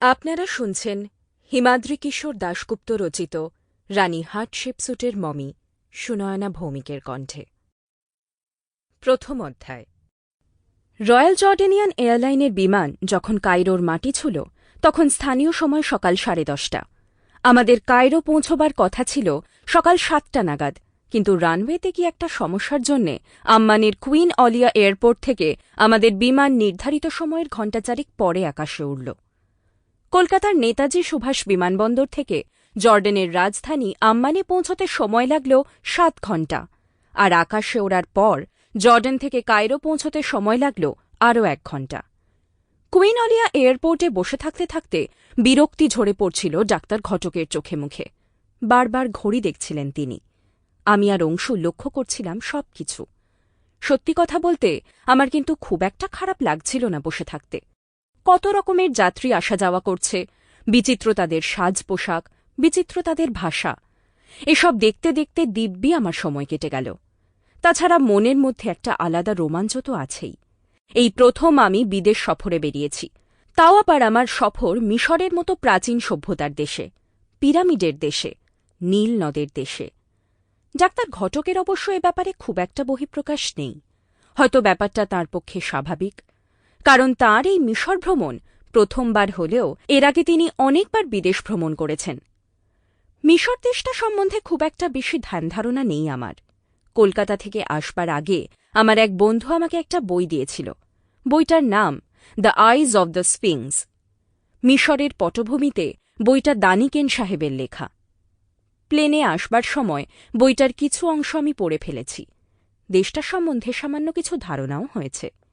আপনারা শুনছেন হিমাদ্রি কিশোর দাশগুপ্ত রচিত রানী হার্টশিপসুটের মমি, সুনয়না ভৌমিকের কণ্ঠে। প্রথম অধ্যায়। রয়্যাল জর্ডেনিয়ান এয়ারলাইনের বিমান যখন কায়রোর মাটি ছিল, তখন স্থানীয় সময় সকাল সাড়ে দশটা। আমাদের কায়রো পৌঁছবার কথা ছিল সকাল সাতটা নাগাদ, কিন্তু রানওয়েতে কি একটা সমস্যার জন্যে আম্মানের কুইন অলিয়া এয়ারপোর্ট থেকে আমাদের বিমান নির্ধারিত সময়ের ঘণ্টাচারিক পরে আকাশে উড়ল। কলকাতার নেতাজি সুভাষ বিমানবন্দর থেকে জর্ডেনের রাজধানী আম্মানে পৌঁছতে সময় লাগল সাত ঘণ্টা। আর আকাশে ওড়ার পর জর্ডেন থেকে কায়রো পৌঁছতে সময় লাগল আরও এক ঘণ্টা। কুইন অলিয়া এয়ারপোর্টে বসে থাকতে থাকতে বিরক্তি ঝরে পড়ছিল ডাক্তার ঘটকের চোখে মুখে। বারবার ঘড়ি দেখছিলেন তিনি। আমি আর অংশু লক্ষ্য করছিলাম সবকিছু। সত্যি কথা বলতে আমার কিন্তু খুব একটা খারাপ লাগছিল না বসে থাকতে। কত রকমের যাত্রী আসা যাওয়া করছে। বিচিত্র তাদের সাজ পোশাক, বিচিত্র তাদের ভাষা। এসব দেখতে দেখতে দিব্যি আমার সময় কেটে গেল। তাছাড়া মনের মধ্যে একটা আলাদা রোমাঞ্চ তো আছেই। এই প্রথম আমি বিদেশ সফরে বেরিয়েছি। তাও আবার আমার সফর মিশরের মতো প্রাচীন সভ্যতার দেশে, পিরামিডের দেশে, নীল নদের দেশে। ডাক্তার ঘটকের অবশ্য এ ব্যাপারে খুব একটা বহিঃপ্রকাশ নেই। হয়তো ব্যাপারটা তার পক্ষে স্বাভাবিক। কারণ তাঁর এই মিশর ভ্রমণ প্রথমবার হলেও এর আগে তিনি অনেকবার বিদেশ ভ্রমণ করেছেন। মিশর দেশটা সম্বন্ধে খুব একটা বেশি ধ্যান ধারণা নেই আমার। কলকাতা থেকে আসবার আগে আমার এক বন্ধু আমাকে একটা বই দিয়েছিল। বইটার নাম, the eyes of the sphinx মিশরের পটভূমিতে বইটা দানিকেন সাহেবের লেখা। প্লেনে আসবার সময় বইটার কিছু অংশ আমি পড়ে ফেলেছি। দেশটা সম্বন্ধে সামান্য কিছু ধারণাও হয়েছে।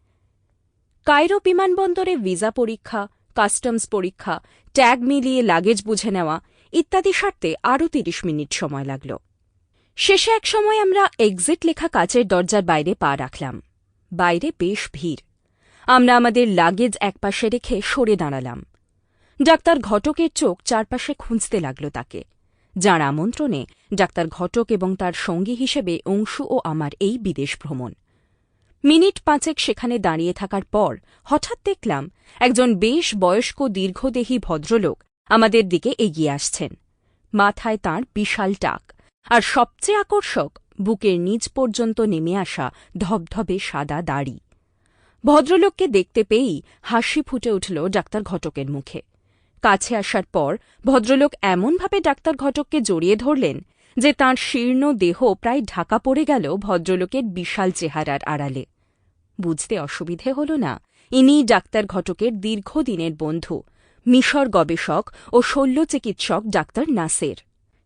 কায়রো বিমানবন্দরে ভিসা পরীক্ষা, কাস্টমস পরীক্ষা, ট্যাগ মিলিয়ে লাগেজ বুঝে নেওয়া ইত্যাদি সারতে আরও তিরিশ মিনিট সময় লাগল। শেষে এক সময় আমরা এক্সিট লেখা কাচের দরজার বাইরে পা রাখলাম। বাইরে বেশ ভিড়। আমরা আমাদের লাগেজ একপাশে রেখে সরে দাঁড়ালাম। ডাক্তার ঘটকের চোখ চারপাশে খুঁজতে লাগল তাকে। যার আমন্ত্রণে ডাক্তার ঘটক এবং তার সঙ্গী হিসেবে অংশু ও আমার এই বিদেশ ভ্রমণ। মিনিট পাঁচেক সেখানে দাঁড়িয়ে থাকার পর হঠাৎ দেখলাম একজন বেশ বয়স্ক দীর্ঘদেহী ভদ্রলোক আমাদের দিকে এগিয়ে আসছেন। মাথায় তাঁর বিশাল টাক আর সবচেয়ে আকর্ষক, বুকের নিচ পর্যন্ত নেমে আসা ধবধবে সাদা দাড়ি। ভদ্রলোককে দেখতে পেয়েই হাসি ফুটে উঠল ডাক্তার ঘটকের মুখে। কাছে আসার পর ভদ্রলোক এমনভাবে ডাক্তার ঘটককে জড়িয়ে ধরলেন যে তাঁর শীর্ণ দেহ প্রায় ঢাকা পড়ে গেল ভদ্রলোকের বিশাল চেহারার আড়ালে। বুঝতে অসুবিধে হল না। ইনি ডাক্তার ঘটকের দীর্ঘদিনের বন্ধু, মিশর গবেষক ও শল্য চিকিৎসক ডাক্তার নাসের।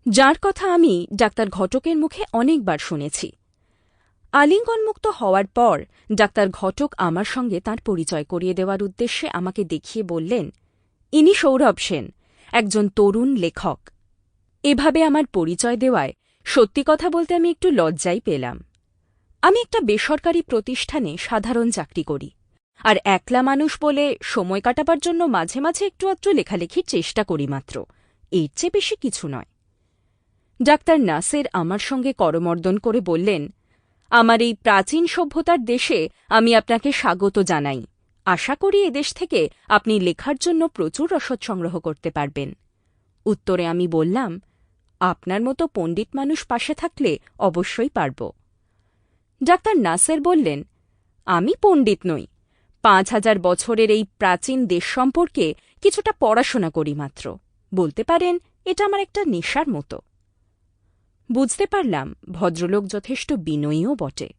যার কথা আমি ডাক্তার ঘটকের মুখে অনেকবার শুনেছি। আলিঙ্গনমুক্ত হওয়ার পর ডাক্তার ঘটক আমার সঙ্গে তার পরিচয় করিয়ে দেওয়ার উদ্দেশ্যে আমাকে দেখিয়ে বললেন, ইনি সৌরভ সেন, একজন তরুণ লেখক। এভাবে আমার পরিচয় দেওয়ায় সত্যি কথা বলতে আমি একটু লজ্জাই পেলাম। আমি একটা বেসরকারি প্রতিষ্ঠানে সাধারণ চাকরি করি। আর একলা মানুষ বলে সময় কাটাবার জন্য মাঝে মাঝে একটু আত্র লেখালেখির চেষ্টা করি মাত্র। এর চেয়ে বেশি কিছু নয়। ডাক্তার নাসের আমার সঙ্গে করমর্দন করে বললেন, আমার এই প্রাচীন সভ্যতার দেশে আমি আপনাকে স্বাগত জানাই। আশা করি এদেশ থেকে আপনি লেখার জন্য প্রচুর রসদ সংগ্রহ করতে পারবেন। উত্তরে আমি বললাম, আপনার মতো পণ্ডিত মানুষ পাশে থাকলে অবশ্যই পারব। ডাক্তার নাসের বললেন, আমি পণ্ডিত নই। পাঁচ হাজার বছরের এই প্রাচীন দেশ সম্পর্কে কিছুটা পড়াশোনা করি মাত্র। বলতে পারেন, এটা আমার একটা নেশার মতো। বুঝতে পারলাম, ভদ্রলোক যথেষ্ট বিনয়ীও বটে।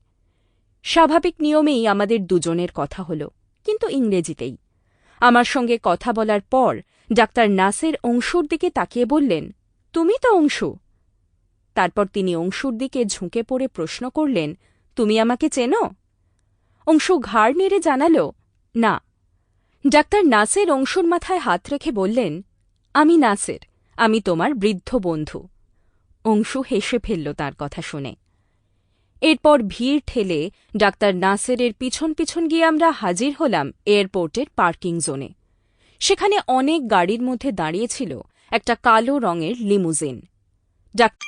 স্বাভাবিক নিয়মেই আমাদের দুজনের কথা হল, কিন্তু ইংরেজিতেই। আমার সঙ্গে কথা বলার পর ডাক্তার নাসের অংশুর দিকে তাকিয়ে বললেন, তুমি তো অংশু? তারপর তিনি অংশুর দিকে ঝুঁকে পড়ে প্রশ্ন করলেন তুমি আমাকে চেনো? অংশু ঘাড় নেড়ে জানাল, না। ডাক্তার নাসের অংশুর মাথায় হাত রেখে বললেন, আমি নাসের, আমি তোমার বৃদ্ধ বন্ধু। অংশু হেসে ফেলল তার কথা শুনে। এরপর ভিড় ঠেলে ডাক্তার নাসেরের পিছন পিছন গিয়ে আমরা হাজির হলাম এয়ারপোর্টের পার্কিং জোনে। সেখানে অনেক গাড়ির মধ্যে দাঁড়িয়েছিল একটা কালো রঙের লিমুজিন। ডাক্তার?